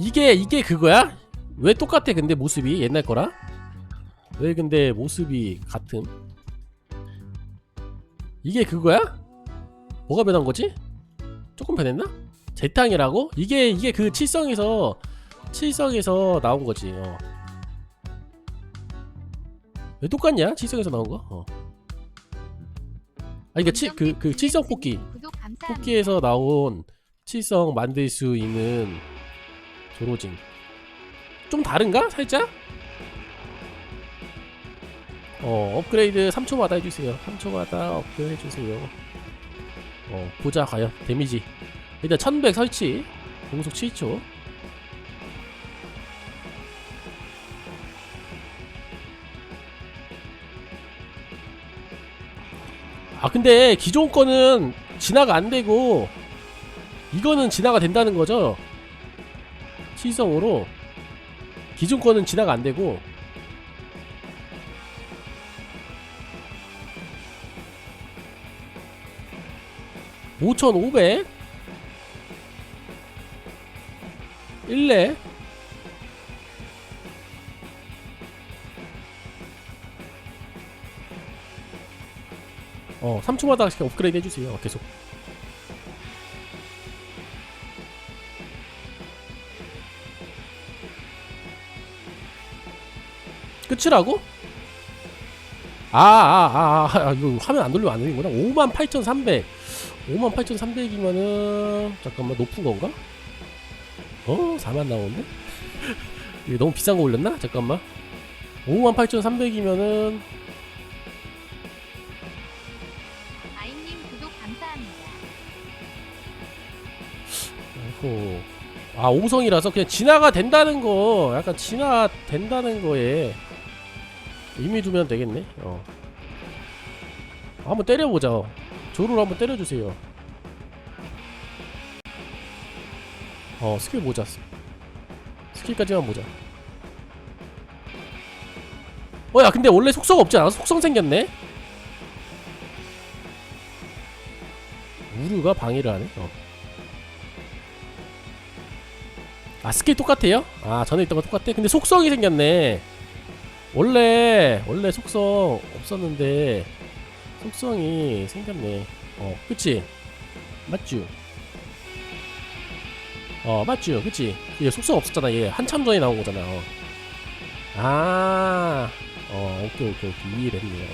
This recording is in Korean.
이게 이게 그거야? 왜 똑같아 근데 모습이 옛날 거랑? 왜 근데 모습이 같음? 이게 그거야? 뭐가 변한 거지? 조금 변했나? 재탕이라고? 이게 이게 그 칠성에서 칠성에서 나온 거지. 어. 왜 똑같냐? 칠성에서 나온 거? 어. 아니 그러니까 칠그그 그 칠성 뽑기. 뽑기에서 나온 칠성 만들 수 있는 조로징 좀 다른가? 살짝? 어 업그레이드 3초마다 해주세요. 3초마다 업그레이드 해주세요. 어 보자 과연. 데미지. 일단 1100 설치. 공속 7초. 아 근데 기존 거는 진화가 안 되고 이거는 진화가 된다는 거죠 시성으로 기존 거는 진화가 안 되고 (5500) 1레 어 3초마다 업그레이드 해주세요. 계속 끝이라고? 아, 아, 아, 아, 아, 이거 화면 안 돌리면 안 되는구나. 58,300. 58,300이면은, 잠깐만, 높은 건가? 어? 4만 나오는데? 이거 너무 비싼 거 올렸나? 잠깐만. 58,300이면은, 아이님 구독 감사합니다. 어허. 아, 5성이라서 그냥 진화가 된다는 거, 약간 진화 된다는 거에 의미 두면 되겠네. 어. 한번 때려보자. 조로로 한번 때려주세요. 어, 스킬. 스- 스킬까지만 보자. 어, 야, 근데 원래 속성 없지 않아? 속성 생겼네? 우르가 방해를 하네. 어. 아 스킬 똑같아요? 아 전에 있던 거 똑같아? 근데 속성이 생겼네 원래 원래 속성 없었는데 속성이 생겼네 어 그치? 맞쥬? 어 맞쥬 그치? 얘 속성 없었잖아 얘 한참 전에 나온 거잖아 어. 아, 어, 오케이, 오케이, 오케이. 이해됐네요.